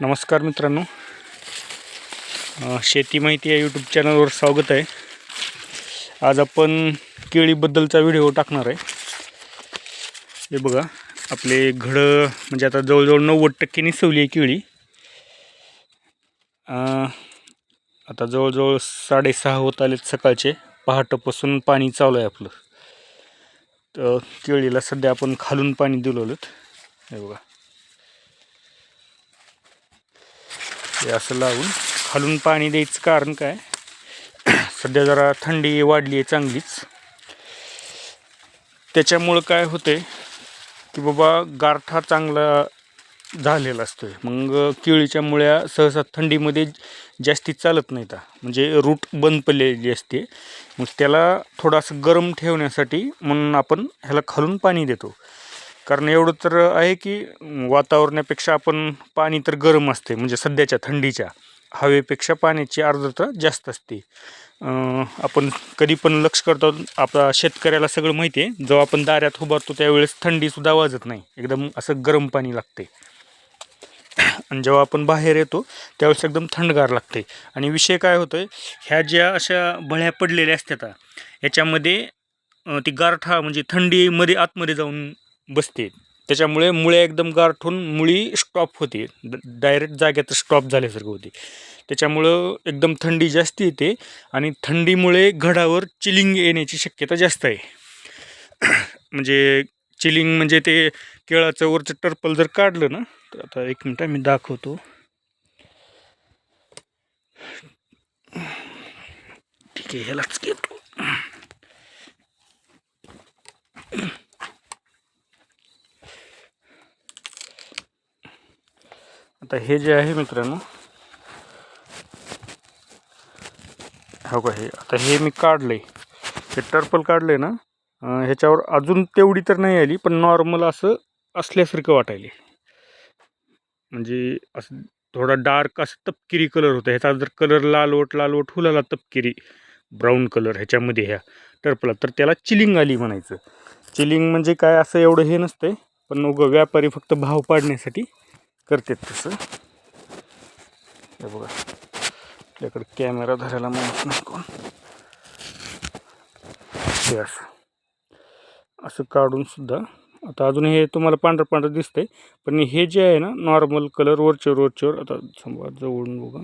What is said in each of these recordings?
नमस्कार मित्रांनो. शेती माहिती या यूट्यूब चॅनलवर स्वागत आहे. आज आपण केळीबद्दलचा व्हिडिओ टाकणार आहे. हे बघा आपले घडं म्हणजे आता जवळजवळ नव्वद टक्के निसवली आहे केळी. आता जवळजवळ साडेसहा होत आलेत सकाळचे. पहाटपासून पाणी चालू आहे आपलं. तर केळीला सध्या आपण खालून पाणी दिलेलं हे बघा. हे असं लावून खालून पाणी द्यायचं कारण काय? सध्या जरा थंडी वाढली आहे चांगलीच. त्याच्यामुळं काय होते की बाबा गारठा चांगला झालेला असतो आहे मग केळीच्या मुळ्या सहसा थंडीमध्ये जास्ती चालत नाहीत. म्हणजे रूट बंद पडलेली असते. मग त्याला थोडासा गरम ठेवण्यासाठी म्हणून आपण ह्याला खालून पाणी देतो. कारण एवढं तर आहे की वातावरणापेक्षा आपण पाणी तर गरम असते म्हणजे सध्याच्या थंडीच्या हवेपेक्षा पाण्याची आर्द्रता जास्त असते. आपण कधी पण लक्ष करतो आपला शेतकऱ्याला सगळं माहिती आहे जेव्हा आपण दाऱ्यात उभारतो त्यावेळेस थंडीसुद्धा वाजत नाही एकदम असं गरम पाणी लागते. आणि जेव्हा आपण बाहेर येतो त्यावेळेस एकदम थंडगार लागते. आणि विषय काय होतोय ह्या ज्या अशा बळ्या पडलेल्या असतात याच्यामध्ये ती गारठा म्हणजे थंडीमध्ये आतमध्ये जाऊन बसते. त्याच्यामुळे मुळे एकदम गारठून मुळी स्टॉप होते. डायरेक्ट जाग्यात स्टॉप झाल्यासारखं होते. त्याच्यामुळं एकदम थंडी जास्त येते आणि थंडीमुळे घडावर चिलिंग येण्याची शक्यता जास्त आहे. म्हणजे चिलिंग म्हणजे ते केळाचं वरचं टर्पल जर काढलं ना तर आता एक मिनटं मी दाखवतो. ठीक आहे ह्यालाच घेतो आता हे जे आहे मित्रांनो हो का हे आता हे मी काढलंय. हे टर्पल काढलंय ना ह्याच्यावर अजून तेवढी तर नाही आली पण नॉर्मल असं असल्यासारखं वाटायले म्हणजे असं थोडा डार्क असं तपकिरी कलर होता. ह्याचा जर कलर लालवट लालवट हुलाला तपकिरी ब्राऊन कलर ह्याच्यामध्ये ह्या टर्पला. तर त्याला चिलिंग आली म्हणायचं. चिलिंग म्हणजे काय असं एवढं हे नसतंय पण उगं व्यापारी फक्त भाव पाडण्यासाठी करतात तसं. हे बघा. आपल्याकडे कॅमेरा धरायला माहीत नाही कोण हे असं. असं काढून सुद्धा. आता अजून हे तुम्हाला पांढरं पांढरं दिसतंय. पण हे जे आहे ना नॉर्मल कलर वरच्यावर वरच्यावर आता समजा जवळून बघा.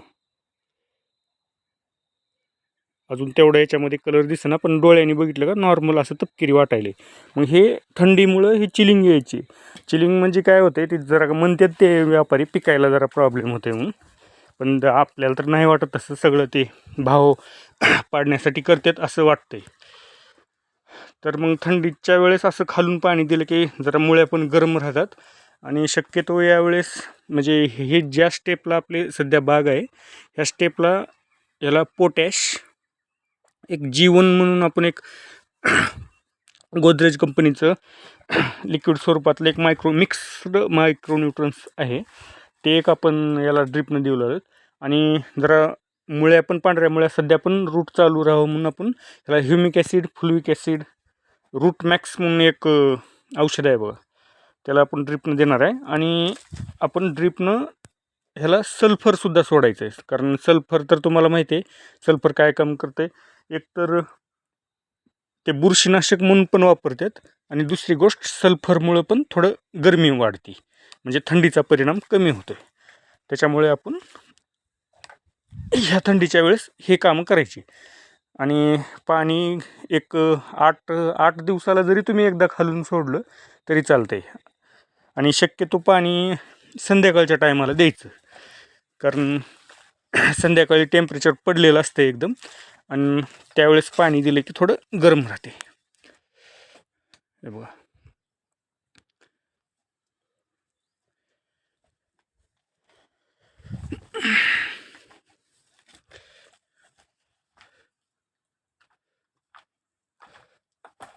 अजून तेवढ्या याच्यामध्ये कलर दिसेना पण डोळ्यांनी बघितलं का नॉर्मल असं तपकिरी वाटायले. मग हे थंडीमुळं हे चिलिंग यायची. चिलिंग म्हणजे काय होते ते जरा म्हणतात ते व्यापारी पिकायला जरा प्रॉब्लेम होते म्हणून. पण द- आपल्याला तर नाही वाटत तसं सगळं ते भाव पाडण्यासाठी करतात असं वाटतंय. तर मग थंडीच्या वेळेस असं खालून पाणी दिलं की जरा मुळ्या पण गरम राहतात. आणि शक्यतो यावेळेस म्हणजे हे ज्या स्टेपला आपले सध्या बाग आहे ह्या स्टेपला याला पोटॅश एक जीवन म्हणून आपण एक गोदरेज कंपनीचं लिक्विड स्वरूपातलं एक मायक्रो मिक्स्ड मायक्रोन्यूट्रन्स आहे. ते एक आपण याला ड्रिपनं देऊ आहेत आणि जरा मुळ्या पण पांढऱ्या मुळ्या सध्या पण रूट चालू राहावं म्हणून आपण त्याला humic acid fulvic acid root max म्हणून एक औषध आहे बघा. त्याला आपण ड्रिपनं देणार आहे. आणि आपण ड्रिपनं ह्याला सल्फरसुद्धा सोडायचं आहे. कारण सल्फर तर तुम्हाला माहिती आहे सल्फर काय काम करते एकतर ते बुरशीनाशक म्हणून पण वापरतात आणि दुसरी गोष्ट सल्फरमुळं पण थोडं गरमी वाढते. म्हणजे थंडीचा परिणाम कमी होतो त्याच्यामुळे आपण ह्या थंडीच्या वेळेस हे कामं करायची. आणि पाणी एक आठ आठ दिवसाला जरी तुम्ही एकदा खालून सोडलं तरी चालतंय. आणि शक्यतो पाणी संध्याकाळच्या टायमाला द्यायचं. कारण संध्याकाळी टेम्परेचर पडलेलं असतं एकदम. आणि त्यावेळेस पाणी दिलं की थोडं गरम राहते. हे बघा.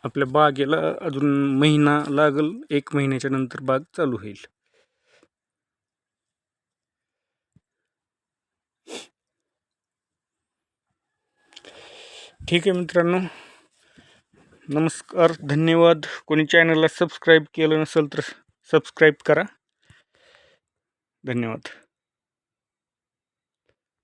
आपल्या बागेला अजून महिना लागल एक महिन्याच्या नंतर बाग चालू होईल. ठीक आहे मित्रांनो. नमस्कार धन्यवाद. कोणी चॅनलला सबस्क्राईब केलं नसेल तर सबस्क्राईब करा. धन्यवाद.